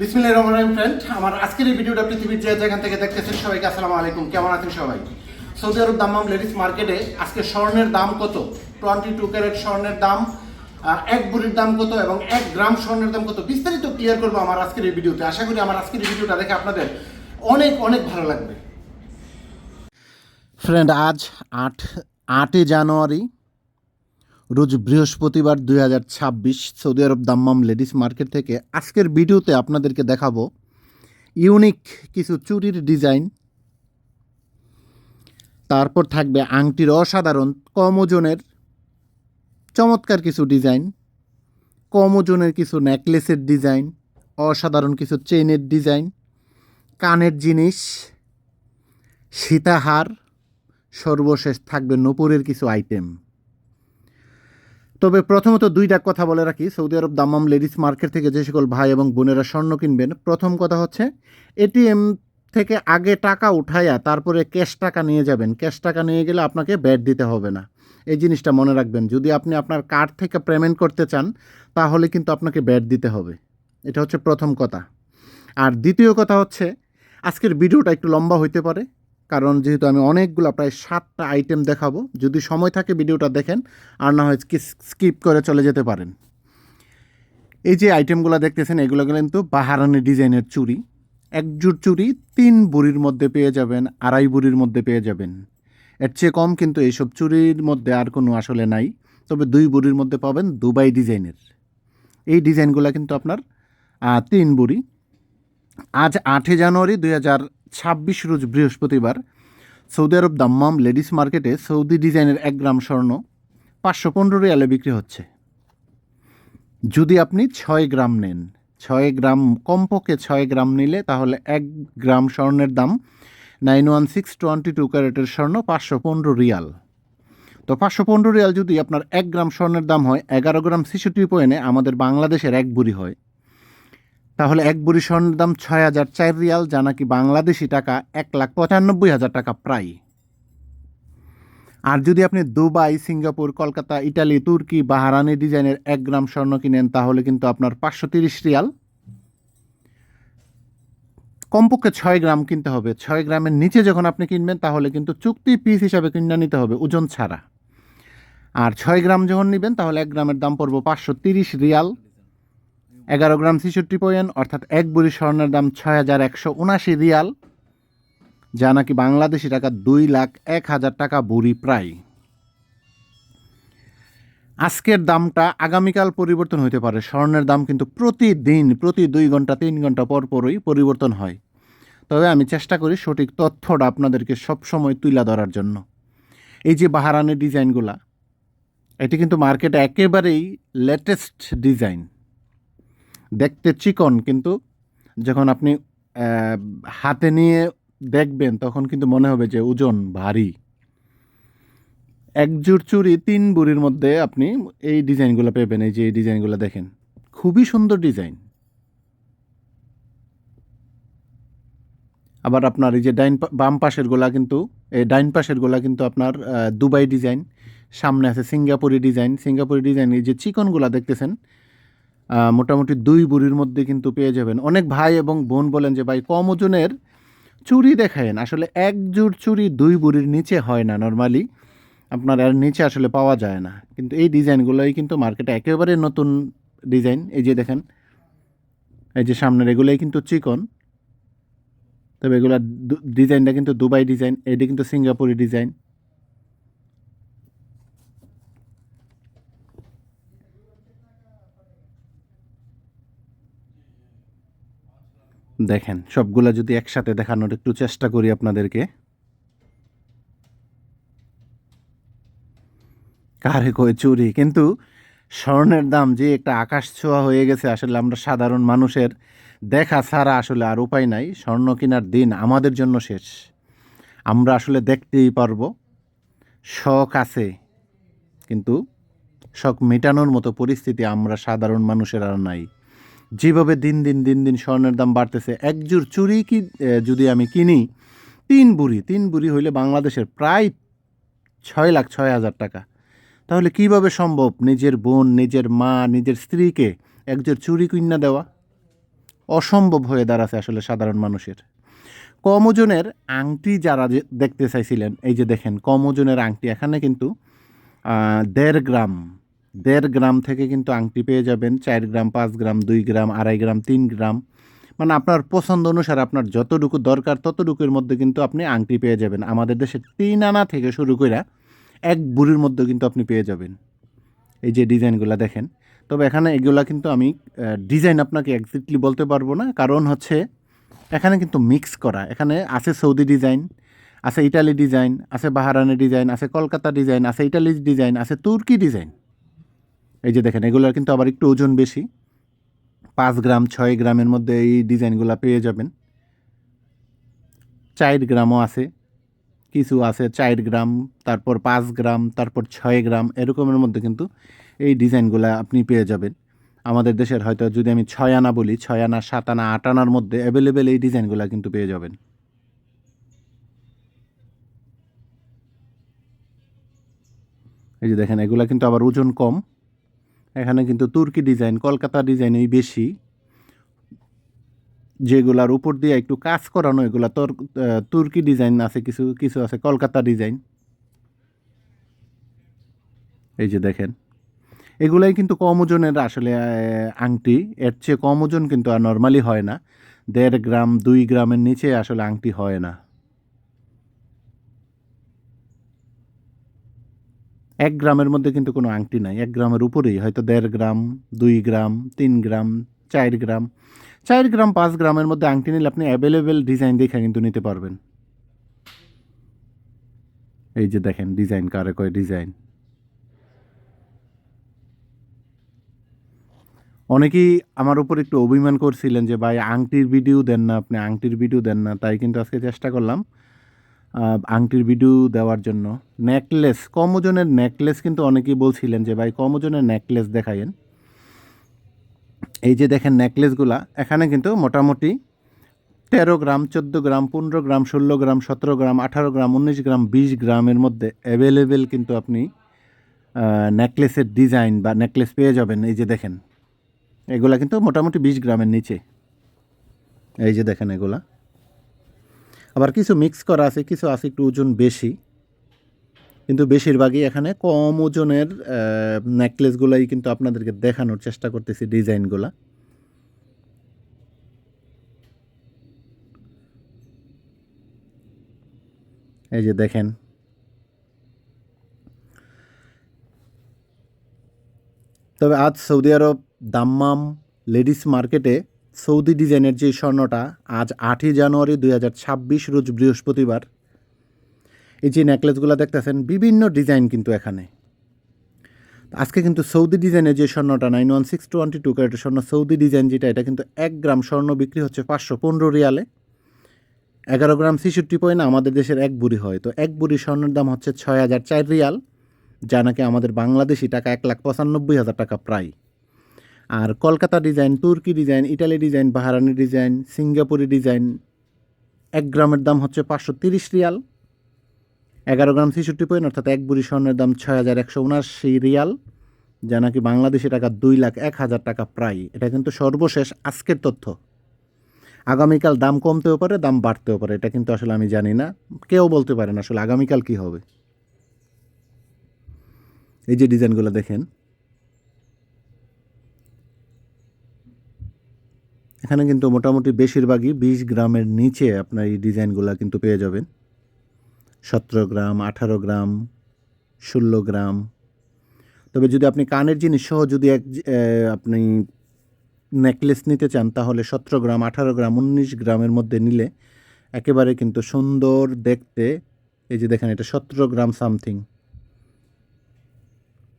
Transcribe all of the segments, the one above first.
বিসমিল্লাহ রহমান রহিম ফ্রেন্ড আমার আজকের এই ভিডিওটা পৃথিবীর যে যেখান থেকে দেখতেছেন সবাইকে আসসালামু আলাইকুম। কেমন আছেন সবাই? সৌদি আরব দাম্মাম লেডিস মার্কেটে আজকে স্বর্ণের দাম কত? টোয়েন্টি টু ক্যারেট স্বর্ণের দাম এক বুড়ির দাম কত এবং এক গ্রাম স্বর্ণের দাম কত? বিস্তারিত ক্লিয়ার করব আমার আজকের এই ভিডিওতে। আশা করি আমার আজকের এই ভিডিওটা দেখে আপনাদের অনেক অনেক ভালো লাগবে। ফ্রেন্ড আজ আট, আটই জানুয়ারি রোজ বৃহস্পতিবার দুই হাজার ছাব্বিশ Saudi Arab Dammam ladies market থেকে আজকের ভিডিওতে আপনাদেরকে দেখাবো ইউনিক কিছু চুরির ডিজাইন। তারপর থাকবে আংটির অসাধারণ কম ওজনের চমৎকার কিছু ডিজাইন, কম ওজনের কিছু নেকলেসের ডিজাইন, অসাধারণ কিছু চেনের ডিজাইন, কানের জিনিস, সীতাহার, সর্বশেষ থাকবে নূপুরের কিছু আইটেম। তবে প্রথমত দুইটা কথা বলে রাখি। Saudi Arab Dammam ladies market থেকে যে সকল ভাই এবং বোনেরা স্বর্ণ কিনবেন, প্রথম কথা হচ্ছে এটিএম থেকে আগে টাকা উঠাইয়া তারপরে ক্যাশ টাকা নিয়ে যাবেন। ক্যাশ টাকা নিয়ে গেলে আপনাকে ব্যাট দিতে হবে না। এই জিনিসটা মনে রাখবেন। যদি আপনি আপনার কার্ড থেকে পেমেন্ট করতে চান, তাহলে কিন্তু আপনাকে ব্যাট দিতে হবে। এটা হচ্ছে প্রথম কথা। আর দ্বিতীয় কথা হচ্ছে, আজকের ভিডিওটা একটু লম্বা হইতে পারে। কারণ যেহেতু আমি অনেকগুলো প্রায় সাতটা আইটেম দেখাবো, যদি সময় থাকে ভিডিওটা দেখেন, আর না হয় স্কিপ করে চলে যেতে পারেন। এই যে আইটেমগুলো দেখতেছেন, এগুলো কিন্তু বাহারানি ডিজাইনের চুড়ি। এক জোড় চুড়ি তিন বুড়ির মধ্যে পেয়ে যাবেন, আড়াই বুড়ির মধ্যে পেয়ে যাবেন। এর চেয়ে কম কিন্তু এইসব চুরির মধ্যে আর কোনো আসলে নাই, তবে দুই বুড়ির মধ্যে পাবেন দুবাই ডিজাইনের। এই ডিজাইনগুলো কিন্তু আপনার তিন বুড়ি। আজ আটই জানুয়ারি দুই হাজার ছাব্বিশ রোজ বৃহস্পতিবার সৌদি আরব দাম্মাম লেডিস মার্কেটে সৌদি ডিজাইনের এক গ্রাম স্বর্ণ পাঁচশো পনেরো রিয়ালে বিক্রি হচ্ছে। যদি আপনি ছয় গ্রাম নেন, ছয় গ্রাম কমপক্ষে ছয় গ্রাম নিলে তাহলে এক গ্রাম স্বর্ণের দাম nine one six twenty two ক্যারেটের স্বর্ণ পাঁচশো পনেরো রিয়াল। তো পাঁচশো পনেরো রিয়াল যদি আপনার এক গ্রাম স্বর্ণের দাম হয়, এগারো গ্রাম ছেষট্টি পয়েন্টে আমাদের বাংলাদেশের এক বুড়ি হয়। তাহলে এক বুড়ি স্বর্ণের দাম ছয় হাজার চার রিয়াল, যা নাকি বাংলাদেশি টাকা এক লাখ পঁচানব্বই হাজার টাকা প্রায়। আর যদি আপনি দুবাই, সিঙ্গাপুর, কলকাতা, ইটালি, তুর্কি বাহারানি ডিজাইনের এক গ্রাম স্বর্ণ কিনেন, তাহলে কিন্তু আপনার পাঁচশো তিরিশ রিয়াল। কমপক্ষে ছয় গ্রাম কিনতে হবে। ছয় গ্রামের নিচে যখন আপনি কিনবেন, তাহলে কিন্তু চুক্তি পিস হিসাবে কিনে নিতে হবে ওজন ছাড়া। আর ছয় গ্রাম যখন নেবেন, তাহলে এক গ্রামের দাম পড়ব পাঁচশো তিরিশ রিয়াল। এগারো গ্রাম ছেষট্টি পয়েন্ট, অর্থাৎ এক বুড়ি স্বর্ণের দাম ছয় হাজার একশো উনাশি রিয়াল, যা নাকি বাংলাদেশি টাকা দুই লাখ এক হাজার টাকা বুড়ি প্রায়। আজকের দামটা আগামীকাল পরিবর্তন হতে পারে। স্বর্ণের দাম কিন্তু প্রতিদিন, প্রতি দুই ঘণ্টা, তিন ঘণ্টা পর পরই পরিবর্তন হয়। তবে আমি চেষ্টা করি সঠিক তথ্যটা আপনাদেরকে সবসময় তুলে ধরার জন্য। এই যে বাহারানের ডিজাইনগুলা, এটি কিন্তু মার্কেটে একেবারেই লেটেস্ট ডিজাইন দেখতে চিকন, কিন্তু যখন আপনি হাতে নিয়ে দেখবেন, তখন কিন্তু মনে হবে যে ওজন ভারী। এক চুরি তিন বুড়ির মধ্যে আপনি এই ডিজাইনগুলো পেবেন, এই যে এই ডিজাইনগুলো দেখেন। খুবই সুন্দর ডিজাইন। আবার আপনার এই যে ডাইন বাম পাশের গোলা কিন্তু, এই ডাইন পাশের গোলা কিন্তু আপনার দুবাই ডিজাইন, সামনে আছে সিঙ্গাপুরি ডিজাইন। সিঙ্গাপুরি ডিজাইন এই যে চিকনগুলা দেখতেছেন মোটামুটি দুই বুড়ির মধ্যে কিন্তু পেয়ে যাবেন। অনেক ভাই এবং বোন বলেন যে, ভাই, কম ওজনের চুরি দেখায়েন। আসলে এক জোড় চুরি দুই বুড়ির নিচে হয় না নর্মালি আপনার এর নিচে আসলে পাওয়া যায় না। কিন্তু এই ডিজাইনগুলোই কিন্তু মার্কেটে একেবারে নতুন ডিজাইন। এই যে দেখেন, এই যে সামনের এগুলোই কিন্তু চিকন। তবে এগুলা দু- ডিজাইনটা কিন্তু দুবাই ডিজাইন, এটি কিন্তু সিঙ্গাপুরি ডিজাইন। দেখেন, সবগুলা যদি একসাথে দেখানোর একটু চেষ্টা করি আপনাদেরকে। কারে কয় চুরি? কিন্তু স্বর্ণের দাম যে একটা আকাশ ছোঁয়া হয়ে গেছে, আসলে আমরা সাধারণ মানুষের দেখা ছাড়া আসলে আর উপায় নাই। স্বর্ণ কেনার দিন আমাদের জন্য শেষ। আমরা আসলে দেখতেই পারব, শখ আছে, কিন্তু শখ মেটানোর মতো পরিস্থিতি আমরা সাধারণ মানুষের আর নাই। যেভাবে দিন দিন দিন দিন স্বর্ণের দাম বাড়তেছে, একজোর চুরি কি যদি আমি কিনি, তিন বুড়ি তিন বুড়ি হইলে বাংলাদেশের প্রায় ছয় লাখ ছয় হাজার টাকা। তাহলে কীভাবে সম্ভব নিজের বোন, নিজের মা, নিজের স্ত্রীকে একজোর চুরি কিনা দেওয়া? অসম্ভব হয়ে দাঁড়াচ্ছে আসলে সাধারণ মানুষের। কম ওজনের আংটি যারা দেখতে চাইছিলেন, এই যে দেখেন কম ওজনের আংটি, এখানে কিন্তু দেড় গ্রাম দেড় গ্রাম থেকে কিন্তু আংটি পেয়ে যাবেন, চার গ্রাম, পাঁচ গ্রাম, দুই গ্রাম, আড়াই গ্রাম, তিন গ্রাম। মানে আপনার পছন্দ অনুসারে আপনার যতটুকু দরকার ততটুকুর মধ্যে কিন্তু আপনি আংটি পেয়ে যাবেন। আমাদের দেশে তিন আনা থেকে শুরু করে এক বুড়ির মধ্যে কিন্তু আপনি পেয়ে যাবেন। এই যে ডিজাইনগুলো দেখেন। তবে এখানে এগুলা কিন্তু আমি ডিজাইন আপনাকে এক্সাক্টলি বলতে পারব না। কারণ হচ্ছে এখানে কিন্তু মিক্স করা। এখানে আছে সৌদি ডিজাইন, আছে ইটালি ডিজাইন, আছে বাহারানি ডিজাইন, আছে কলকাতা ডিজাইন, আছে ইটালি ডিজাইন, আছে তুর্কি ডিজাইন। এই যে দেখেন, এগুলোর কিন্তু আবার একটু ওজন বেশি। পাঁচ গ্রাম, ছয় গ্রামের মধ্যে এই ডিজাইনগুলো পেয়ে যাবেন। চার গ্রামও আছে, কিছু আছে চার গ্রাম, তারপর পাঁচ গ্রাম, তারপর ছয় গ্রাম, এরকমের মধ্যে কিন্তু এই ডিজাইনগুলো আপনি পেয়ে যাবেন। আমাদের দেশের হয়তো যদি আমি ছয় আনা বলি, ছয় আনা, সাত আনা, আট আনার মধ্যে অ্যাভেলেবেল এই ডিজাইনগুলো কিন্তু পেয়ে যাবেন। এই যে দেখেন, এগুলা কিন্তু আবার ওজন কম। এখানে কিন্তু তুর্কি ডিজাইন, কলকাতা ডিজাইনই বেশি। যেগুলার উপর দিয়ে একটু কাজ করানো, এগুলা তোর তুর্কি ডিজাইন আছে, কিছু কিছু আছে কলকাতা ডিজাইন। এই যে দেখেন, এগুলাই কিন্তু কম ওজনের আসলে আংটি। এর চেয়ে কম ওজন কিন্তু আর নর্মালি হয় না। দেড় গ্রাম, দুই গ্রামের নিচে আসলে আংটি হয় না। এক গ্রামের মধ্যে কিন্তু কোনো আংটি নাই। এক গ্রামের উপরেই, হয়তো দেড় গ্রাম, দুই গ্রাম, তিন গ্রাম, চার গ্রাম। চার গ্রাম, পাঁচ গ্রামের মধ্যে আংটি নিলে আপনি অ্যাভেলেবেল ডিজাইন দেখে কিন্তু নিতে পারবেন। এই যে দেখেন ডিজাইন কারে কয় ডিজাইন অনেকেই আমার উপর একটু অভিমান করছিলেন যে, ভাই, আংটির ভিডিও দেন না, আপনি আংটির ভিডিও দেন না। তাই কিন্তু আজকে চেষ্টা করলাম। আংটির ভিডিও দেওয়ার জন্য। নেকলেস কম ওজনের নেকলেস কিন্তু অনেকেই বলছিলেন যে, ভাই কম ওজনের নেকলেস দেখাইন এই যে দেখেন নেকলেসগুলা এখানে কিন্তু মোটামুটি তেরো গ্রাম, চোদ্দ গ্রাম, পনেরো গ্রাম, ষোলো গ্রাম, সতেরো গ্রাম, আঠারো গ্রাম, উনিশ গ্রাম, বিশ গ্রামের মধ্যে অ্যাভেলেবেল কিন্তু আপনি নেকলেসের ডিজাইন বা নেকলেস পেয়ে যাবেন। এই যে দেখেন, এগুলা কিন্তু মোটামুটি বিশ গ্রামের নিচে। এই যে দেখেন এগুলা। আবার কিছু মিক্স করা আছে, কিছু আছে একটু ওজন বেশি। কিন্তু বেশিরভাগই এখানে কম ওজনের নেকলেসগুলাই কিন্তু আপনাদেরকে দেখানোর চেষ্টা করতেছি ডিজাইনগুলা এই যে দেখেন। তবে আজ সৌদি আরব দাম্মাম লেডিস মার্কেটে সৌদি ডিজাইনের যে স্বর্ণটা, আজ আটই জানুয়ারি দুই হাজার ছাব্বিশ রোজ বৃহস্পতিবার। এই যে নেকলেসগুলো দেখতেছেন, বিভিন্ন ডিজাইন কিন্তু এখানে। আজকে কিন্তু সৌদি ডিজাইনের যে স্বর্ণটা nine one six twenty two ক্যারেটের স্বর্ণ, সৌদি ডিজাইন যেটা, এটা কিন্তু এক গ্রাম স্বর্ণ বিক্রি হচ্ছে পাঁচশো পনেরো রিয়ালে। এগারো গ্রাম ছেষট্টি পয়েন্ট আমাদের দেশের এক বুড়ি হয়। তো এক বুড়ি স্বর্ণের দাম হচ্ছে ছয় হাজার চার রিয়াল, যা নাকি আমাদের বাংলাদেশি টাকা এক লাখ পঁচানব্বই হাজার টাকা প্রায়। আর কলকাতা ডিজাইন, তুর্কি design, Italy design Bahraini design, সিঙ্গাপুরি design, এক গ্রামের দাম হচ্ছে পাঁচশো তিরিশ রিয়াল। এগারো গ্রাম ছেষট্টি পয়েন্ট, অর্থাৎ এক বুড়ি স্বর্ণের দাম ছয় হাজার একশো উনআশি রিয়াল, যা নাকি বাংলাদেশি টাকা দুই লাখ এক হাজার টাকা প্রায়। এটা কিন্তু সর্বশেষ আজকের তথ্য। আগামীকাল দাম কমতেও পারে, দাম বাড়তেও পারে, এটা কিন্তু আসলে আমি জানি না। কেউ বলতে পারে না আসলে আগামীকাল কী হবে। এই যে ডিজাইনগুলো দেখেন এখানে কিন্তু মোটামুটি বেশিরভাগই বিশ গ্রামের নিচে আপনার এই ডিজাইনগুলো কিন্তু পেয়ে যাবেন। সতেরো গ্রাম, আঠারো গ্রাম, ষোলো গ্রাম। তবে যদি আপনি কানের জিনিস সহ যদি এক আপনি নেকলেস নিতে চান, তাহলে সতেরো গ্রাম, আঠারো গ্রাম, উনিশ গ্রামের মধ্যে নিলে একেবারে কিন্তু সুন্দর দেখতে। এই যে দেখেন, এটা সতেরো গ্রাম সামথিং।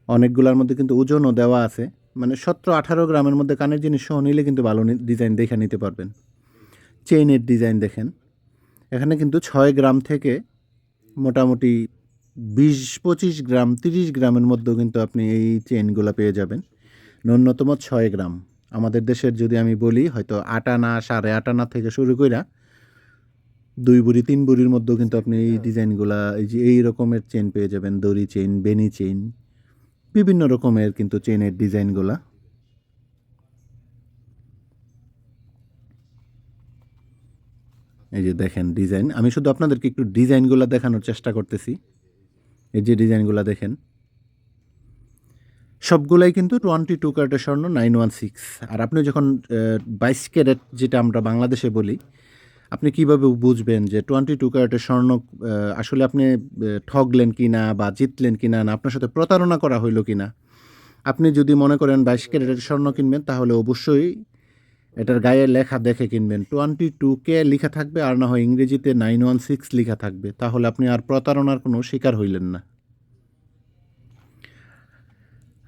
অনেকগুলোর মধ্যে কিন্তু ওজনও দেওয়া আছে। মানে সতেরো আঠারো গ্রামের মধ্যে কানের জিনিস সহ নিলে কিন্তু ভালো ডিজাইন দেখে নিতে পারবেন। চেইনের ডিজাইন দেখেন। এখানে কিন্তু ছয় গ্রাম থেকে মোটামুটি বিশ, পঁচিশ গ্রাম, তিরিশ গ্রামের মধ্যেও কিন্তু আপনি এই চেইনগুলো পেয়ে যাবেন। ন্যূনতম ছয় গ্রাম। আমাদের দেশের যদি আমি বলি, হয়তো আট আনা, সাড়ে আট আনা থেকে শুরু করে দুই বুড়ি, তিন বুড়ির মধ্যেও কিন্তু আপনি এই ডিজাইনগুলা এই যে এই রকমের চেন পেয়ে যাবেন। দড়ি চেইন বেনি চেইন বিভিন্ন রকমের কিন্তু চেনের ডিজাইনগুলা এই যে দেখেন ডিজাইন আমি শুধু আপনাদেরকে একটু ডিজাইনগুলা দেখানোর চেষ্টা করতেছি। এই যে ডিজাইনগুলা দেখেন। সবগুলাই কিন্তু টোয়েন্টি টু ক্যারেটের স্বর্ণ নাইন ওয়ান সিক্স আর আপনি যখন বাইশ ক্যারেট যেটা আমরা বাংলাদেশে বলি আপনি কীভাবে বুঝবেন যে টোয়েন্টি টু ক্যারেটের স্বর্ণ আসলে আপনি ঠগলেন কি না বা জিতলেন কি না, আপনার সাথে প্রতারণা করা হইল কি না আপনি যদি মনে করেন বাইশ ক্যারেটের স্বর্ণ কিনবেন, তাহলে অবশ্যই এটার গায়ে লেখা দেখে কিনবেন। টোয়েন্টি টু কে লেখা থাকবে, আর না হয় ইংরেজিতে নাইন ওয়ান সিক্স লেখা থাকবে। তাহলে আপনি আর প্রতারণার কোনো শিকার হইলেন না।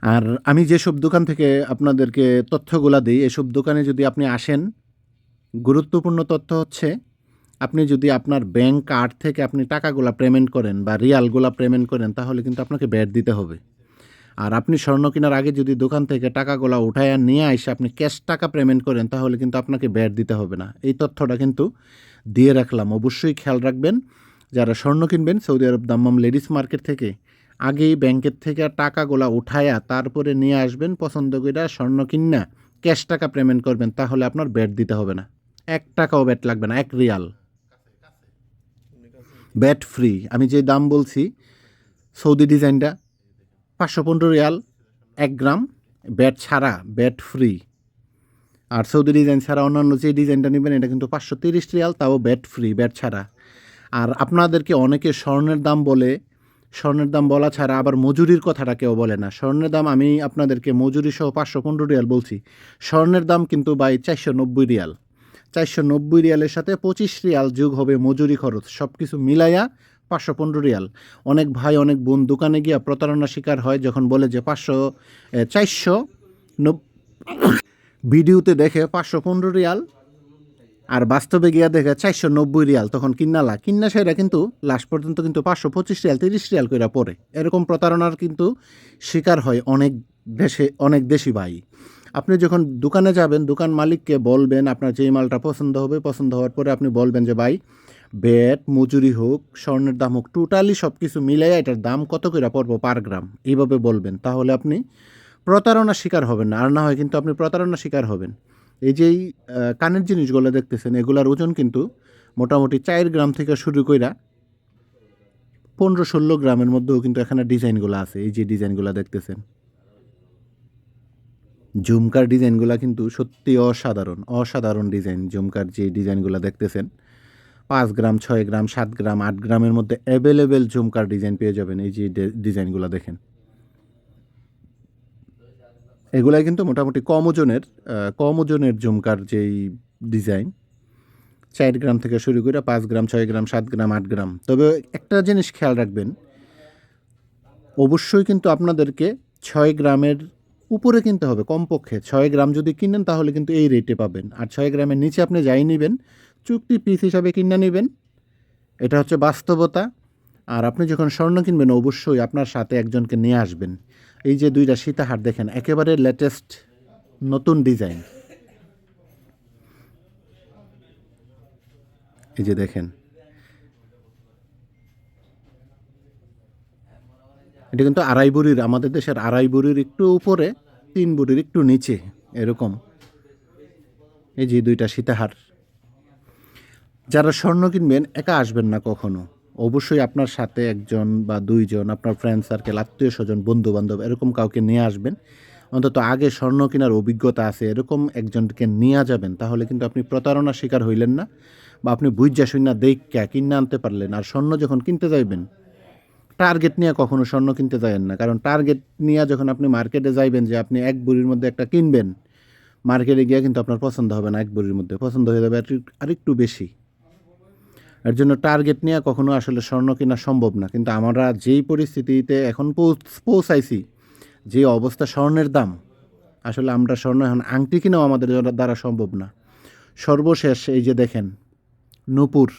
আর আমি যেসব দোকান থেকে আপনাদেরকে তথ্যগুলা দিই, এসব দোকানে যদি আপনি আসেন গুরুত্বপূর্ণ তথ্য হচ্ছে, আপনি যদি আপনার ব্যাংক কার্ড থেকে আপনি টাকাগুলা পেমেন্ট করেন বা রিয়ালগুলা পেমেন্ট করেন, তাহলে কিন্তু আপনাকে ব্যাট দিতে হবে। আর আপনি স্বর্ণ কেনার আগে যদি দোকান থেকে টাকাগুলা উঠায় নিয়ে এসে আপনি ক্যাশ টাকা পেমেন্ট করেন, তাহলে কিন্তু আপনাকে ব্যাট দিতে হবে না। এই তথ্যটা কিন্তু দিয়ে রাখলাম। অবশ্যই খেয়াল রাখবেন, যারা স্বর্ণ কিনবেন Saudi Arab Dammam ladies market থেকে, আগেই ব্যাংকের থেকে টাকাগুলা উঠায়া তারপরে নিয়ে আসবেন, পছন্দ করে স্বর্ণ কিনা ক্যাশ টাকা পেমেন্ট করবেন, তাহলে আপনার ব্যাট দিতে হবে না। এক টাকাও ব্যাট লাগবে না, এক রিয়াল। ব্যাট ফ্রি আমি যে দাম বলছি, সৌদি ডিজাইনটা, পাঁচশো পনেরো রিয়াল, এক গ্রাম ব্যাট ছাড়া ব্যাট ফ্রি আর সৌদি ডিজাইন ছাড়া অন্যান্য যে ডিজাইনটা নেবেন, এটা কিন্তু পাঁচশো তিরিশ রিয়াল, তাও ব্যাট ফ্রি ব্যাট ছাড়া। আর আপনাদেরকে অনেকে স্বর্ণের দাম বলে, স্বর্ণের দাম বলা ছাড়া আবার মজুরির কথাটা কেউ বলে না। স্বর্ণের দাম আমি আপনাদেরকে মজুরি সহ পাঁচশো পনেরো রিয়াল বলছি। স্বর্ণের দাম কিন্তু বাই চারশো নব্বই রিয়াল। চারশো নব্বই রিয়ালের সাথে পঁচিশ রিয়াল যোগ হবে মজুরি খরচ সব কিছু মিলাইয়া পাঁচশো পনেরো রিয়াল। অনেক ভাই, অনেক বোন দোকানে গিয়া প্রতারণা শিকার হয়, যখন বলে যে পাঁচশো চারশো ভিডিওতে দেখে পাঁচশো পনেরো রিয়াল আর বাস্তবে গিয়া দেখে চারশো নব্বই রিয়াল, তখন কিন্নালা কিন্না সেরা কিন্তু লাস্ট পর্যন্ত কিন্তু পাঁচশো পঁচিশ রিয়াল, তিরিশ রিয়াল করে পড়ে। এরকম প্রতারণার কিন্তু শিকার হয় অনেক দেশে, অনেক দেশি ভাই। আপনি যখন দোকানে যাবেন, দোকান মালিককে বলবেন আপনার যেই মালটা পছন্দ হবে, পছন্দ হওয়ার পরে আপনি বলবেন যে, ভাই, ব্যাট, মজুরি হোক, স্বর্ণের দাম হোক টোটালি সব কিছু মিলাই এটার দাম কত করে পড়ব পার গ্রাম এইভাবে বলবেন, তাহলে আপনি প্রতারণার শিকার হবেন না, আর না হয় কিন্তু আপনি প্রতারণার শিকার হবেন। এই যেই কানের জিনিসগুলো দেখতেছেন, এগুলার ওজন কিন্তু মোটামুটি চার গ্রাম থেকে শুরু কইরা পনেরো ষোলো গ্রামের মধ্যেও কিন্তু এখানে ডিজাইনগুলো আছে, এই যে ডিজাইনগুলো দেখতেছেন। ঝুমকার ডিজাইনগুলো কিন্তু সত্যি অসাধারণ অসাধারণ ডিজাইন। ঝুমকার যে ডিজাইনগুলো দেখতেছেন, পাঁচ গ্রাম, ছয় গ্রাম, সাত গ্রাম, আট গ্রামের মধ্যে অ্যাভেলেবেল ঝুমকার ডিজাইন পেয়ে যাবেন এই যে ডিজাইনগুলো দেখেন। এগুলাই কিন্তু মোটামুটি কম ওজনের কম ওজনের ঝুমকার যেই ডিজাইন। চার গ্রাম থেকে শুরু করে পাঁচ গ্রাম, ছয় গ্রাম, সাত গ্রাম, আট গ্রাম। তবে একটা জিনিস খেয়াল রাখবেন, অবশ্যই কিন্তু আপনাদেরকে ছয় গ্রামের উপরে কিনতে হবে, কমপক্ষে। ছয় গ্রাম যদি কিনেন, তাহলে কিন্তু এই রেটে পাবেন। আর ছয় গ্রামের নিচে আপনি যাই নেবেন, চুক্তি পিস হিসাবে কিনে নেবেন। এটা হচ্ছে বাস্তবতা। আর আপনি যখন স্বর্ণ কিনবেন, অবশ্যই আপনার সাথে একজনকে নিয়ে আসবেন। এই যে দুইটা সীতাহার দেখেন, একেবারে লেটেস্ট নতুন ডিজাইন এই যে দেখেন এটা কিন্তু আড়াই বুড়ির, আমাদের দেশের আড়াই বুড়ির একটু উপরে, তিন বুড়ির একটু নিচে, এরকম। এই যে দুইটা সীতাহার। যারা স্বর্ণ কিনবেন, একা আসবেন না কখনো। অবশ্যই আপনার সাথে একজন বা দুইজন, আপনার ফ্রেন্ড সার্কেল আত্মীয় স্বজন বন্ধু বান্ধব এরকম কাউকে নিয়ে আসবেন। অন্তত আগে স্বর্ণ কেনার অভিজ্ঞতা আছে, এরকম একজনকে নিয়ে যাবেন, তাহলে কিন্তু আপনি প্রতারণার শিকার হইলেন না, বা আপনি বুঝা শুনা দেখা কিনে আনতে পারলেন। আর স্বর্ণ যখন কিনতে যাইবেন টার্গেট নিয়ে কখনো স্বর্ণ কিনতে যাবেন না। কারণ টার্গেট নিয়ে যখন আপনি মার্কেটে যাইবেন যে আপনি এক বুড়ির মধ্যে একটা কিনবেন, মার্কেটে গিয়ে কিন্তু আপনার পছন্দ হবে না এক বুড়ির মধ্যে, পছন্দ হয়ে যাবে আরেকটু- আরেকটু বেশি। এর জন্য টার্গেট নিয়ে কখনো আসলে স্বর্ণ কেনা সম্ভব না। কিন্তু আমরা যেই পরিস্থিতিতে এখন পৌঁছ- পৌঁছাইছি, যে অবস্থা স্বর্ণের দাম, আসলে আমরা স্বর্ণ এখন আংটি কিনেও আমাদের দ্বারা সম্ভব না। সর্বশেষ এই যে দেখেন, নূপুর।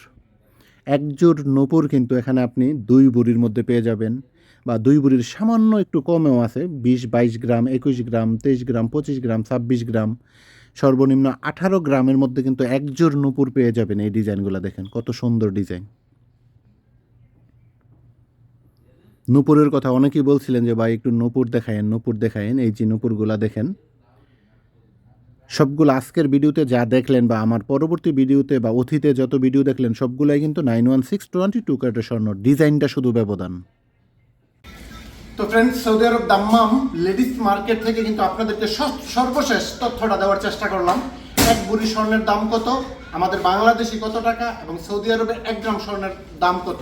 একজোর নূপুর কিন্তু এখানে আপনি দুই বুড়ির মধ্যে পেয়ে যাবেন বা দুই বুড়ির সামান্য একটু কমেও আছে, বিশ, বাইশ গ্রাম, একুশ গ্রাম, তেইশ গ্রাম, পঁচিশ গ্রাম, ছাব্বিশ গ্রাম, সর্বনিম্ন আঠারো গ্রামের মধ্যে কিন্তু একজোর নূপুর পেয়ে যাবেন এই ডিজাইনগুলো দেখেন, কত সুন্দর ডিজাইন। নূপুরের কথা অনেকেই বলছিলেন যে, ভাই, একটু নূপুর দেখায়েন নূপুর দেখায়েন, এই যে নূপুরগুলা দেখেন। সবগুলো আজকের ভিডিওতে যা দেখলেন বা আমার পরবর্তী ভিডিওতে বা অতীতে যত ভিডিও দেখলেন, সবগুলাই কিন্তু nine one six twenty two ক্যারেটের স্বর্ণ ডিজাইনটা শুধু ব্যবধান। তো friends Saudi Arab Dammam ladies market থেকে কিন্তু আপনাদেরকে সর্বশেষ তথ্যটা দেওয়ার চেষ্টা করলাম। এক বুড়ি স্বর্ণের দাম কত? আমাদের বাংলাদেশি কত টাকা? এবং সৌদি আরবে এক গ্রাম স্বর্ণের দাম কত?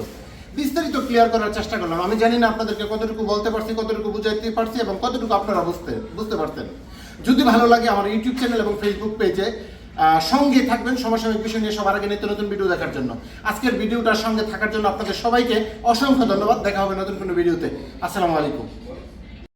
বিস্তারিত ক্লিয়ার করার চেষ্টা করলাম। আমি জানি না আপনাদেরকে কতটুকু বলতে পারছি, কতটুকু বুঝাইতে পারছি এবং কতটুকু আপনারা বুঝতে বুঝতে পারতেন যদি ভালো লাগে আমার ইউটিউব চ্যানেল এবং ফেসবুক পেজে সঙ্গে থাকবেন সমসাময়িক বিষয় নিয়ে সবার আগে নিত্য নতুন ভিডিও দেখার জন্য। আজকের ভিডিওটার সঙ্গে থাকার জন্য আপনাদের সবাইকে অসংখ্য ধন্যবাদ। দেখা হবে নতুন কোনো ভিডিওতে আসসালামু আলাইকুম।